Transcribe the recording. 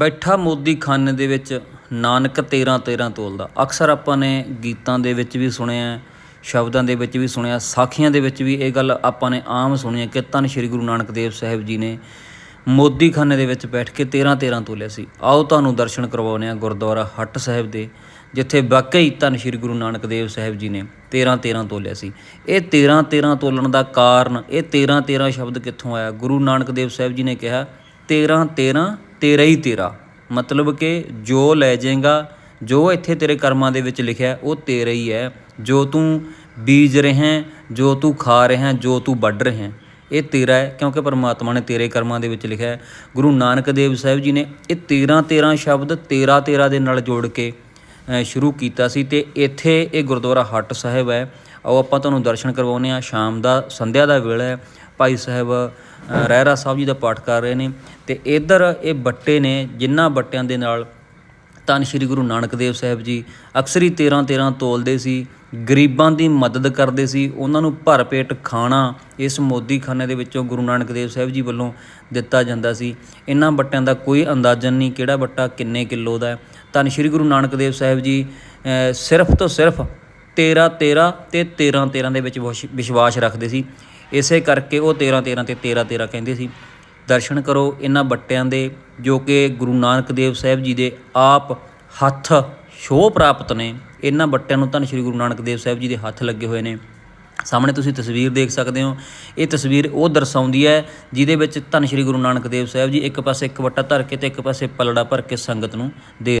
ਬੈਠਾ ਮੋਦੀ ਖਾਨੇ ਦੇ ਵਿੱਚ ਨਾਨਕ 13 13 ਤੋਲਦਾ। ਅਕਸਰ ਆਪਾਂ ਨੇ ਗੀਤਾਂ ਦੇ ਵਿੱਚ ਵੀ ਸੁਣਿਆ, ਸ਼ਬਦਾਂ ਦੇ ਵਿੱਚ ਵੀ ਸੁਣਿਆ, ਸਾਖੀਆਂ ਦੇ ਵਿੱਚ ਵੀ ਇਹ ਗੱਲ ਆਪਾਂ ਨੇ ਆਮ ਸੁਣੀ ਹੈ ਕਿ ਧੰਨ ਸ਼੍ਰੀ ਗੁਰੂ ਨਾਨਕ ਦੇਵ ਸਾਹਿਬ ਜੀ ਨੇ ਮੋਦੀ ਖਾਨੇ ਦੇ ਵਿੱਚ ਬੈਠ ਕੇ 13 13 ਤੋਲਿਆ ਸੀ। ਆਓ ਤੁਹਾਨੂੰ ਦਰਸ਼ਨ ਕਰਵਾਉਂਦੇ ਆ ਗੁਰਦੁਆਰਾ ਹੱਟ ਸਾਹਿਬ ਦੇ, ਜਿੱਥੇ ਵਾਕਈ ਧੰਨ ਸ਼੍ਰੀ ਗੁਰੂ ਨਾਨਕ ਦੇਵ ਸਾਹਿਬ ਜੀ ਨੇ 13 13 ਤੋਲਿਆ ਸੀ। ਇਹ 13 13 ਤੋਲਣ ਦਾ ਕਾਰਨ, ਇਹ 13 13 ਸ਼ਬਦ ਕਿੱਥੋਂ ਆਇਆ? ਗੁਰੂ ਨਾਨਕ ਦੇਵ ਸਾਹਿਬ ਜੀ ਨੇ ਕਿਹਾ 13 13 ਤੇਰਾ ਹੀ ਤੇਰਾ। ਮਤਲਬ ਕਿ ਜੋ ਲੈ ਜਾਏਗਾ, ਜੋ ਇੱਥੇ ਤੇਰੇ ਕਰਮਾਂ ਦੇ ਵਿੱਚ ਲਿਖਿਆ ਉਹ ਤੇਰਾ ਹੀ ਹੈ। ਜੋ ਤੂੰ ਬੀਜ ਰਿਹਾ ਜੋ ਤੂੰ ਖਾ ਰਿਹਾ ਜੋ ਤੂੰ ਵੱਢ ਰਿਹਾ ਇਹ ਤੇਰਾ ਹੈ, ਕਿਉਂਕਿ ਪਰਮਾਤਮਾ ਨੇ ਤੇਰੇ ਕਰਮਾਂ ਦੇ ਵਿੱਚ ਲਿਖਿਆ ਹੈ। ਗੁਰੂ ਨਾਨਕ ਦੇਵ ਸਾਹਿਬ ਜੀ ਨੇ ਇਹ 13 13 ਸ਼ਬਦ 13 13 ਦੇ ਨਾਲ ਜੋੜ ਕੇ ਸ਼ੁਰੂ ਕੀਤਾ ਸੀ ਤੇ ਇੱਥੇ ਇਹ ਗੁਰਦੁਆਰਾ ਹੱਟ ਸਾਹਿਬ ਹੈ। ਆਓ ਆਪਾਂ ਤੁਹਾਨੂੰ ਦਰਸ਼ਨ ਕਰਵਾਉਂਦੇ ਆ ਸ਼ਾਮ ਦਾ, ਸੰਧਿਆ ਦਾ ਵੇਲਾ ਹੈ। ਭਾਈ ਸਾਹਿਬ ਰਹਿਰਾ ਸਾਹਿਬ ਜੀ ਦਾ ਪਾਠ ਕਰ ਰਹੇ ਨੇ ਤੇ ਇੱਧਰ ਇਹ ਬੱਟੇ ਨੇ ਜਿਨ੍ਹਾਂ ਬੱਟਿਆਂ ਦੇ ਨਾਲ ਧੰਨ ਸ਼੍ਰੀ ਗੁਰੂ ਨਾਨਕ ਦੇਵ ਸਾਹਿਬ ਜੀ ਅਕਸਰ ਹੀ 13 13 ਤੋਲਦੇ ਸੀ, ਗਰੀਬਾਂ ਦੀ ਮਦਦ ਕਰਦੇ ਸੀ, ਉਹਨਾਂ ਨੂੰ ਭਰ ਪੇਟ ਖਾਣਾ ਇਸ ਮੋਦੀ ਖਾਨੇ ਦੇ ਵਿੱਚੋਂ ਗੁਰੂ ਨਾਨਕ ਦੇਵ ਸਾਹਿਬ ਜੀ ਵੱਲੋਂ ਦਿੱਤਾ ਜਾਂਦਾ ਸੀ। ਇਹਨਾਂ ਬੱਟਿਆਂ ਦਾ ਕੋਈ ਅੰਦਾਜ਼ਨ ਨਹੀਂ ਕਿਹੜਾ ਬੱਟਾ ਕਿੰਨੇ ਕਿਲੋ ਦਾ ਹੈ। ਧੰਨ ਸ਼੍ਰੀ ਗੁਰੂ ਨਾਨਕ ਦੇਵ ਸਾਹਿਬ ਜੀ ਸਿਰਫ ਤੋਂ ਸਿਰਫ 13 13 ਤੇ 13 13 ਦੇ ਵਿੱਚ ਵਿਸ਼- ਵਿਸ਼ਵਾਸ ਰੱਖਦੇ ਸੀ। ਇਸੇ ਕਰਕੇ ਉਹ 13 13 ਤੇ 13 13 ਕਹਿੰਦੇ ਸੀ, ਦਰਸ਼ਨ ਕਰੋ ਇਹਨਾਂ ਬੱਟਿਆਂ ਦੇ, ਜੋ ਕਿ ਗੁਰੂ ਨਾਨਕ ਦੇਵ ਸਾਹਿਬ ਜੀ ਦੇ ਆਪ ਹੱਥ ਸ਼ੋਅ ਪ੍ਰਾਪਤ ਨੇ, ਇਹਨਾਂ ਬੱਟਿਆਂ ਨੂੰ ਧੰਨ ਸ਼੍ਰੀ ਗੁਰੂ ਨਾਨਕ ਦੇਵ ਸਾਹਿਬ ਜੀ ਦੇ ਹੱਥ ਲੱਗੇ ਹੋਏ ਨੇ। ਸਾਹਮਣੇ ਤੁਸੀਂ ਤਸਵੀਰ ਦੇਖ ਸਕਦੇ ਹੋ, ਇਹ ਤਸਵੀਰ ਉਹ ਦਰਸਾਉਂਦੀ ਹੈ, ਜਿਹਦੇ ਵਿੱਚ ਧੰਨ ਸ਼੍ਰੀ ਗੁਰੂ ਨਾਨਕ ਦੇਵ ਸਾਹਿਬ ਜੀ ਇੱਕ ਪਾਸੇ ਇੱਕ ਵੱਟਾ ਧਰ ਕੇ ਤੇ ਇੱਕ ਪਾਸੇ ਪਲੜਾ ਭਰ ਕੇ ਸੰਗਤ ਨੂੰ ਦੇ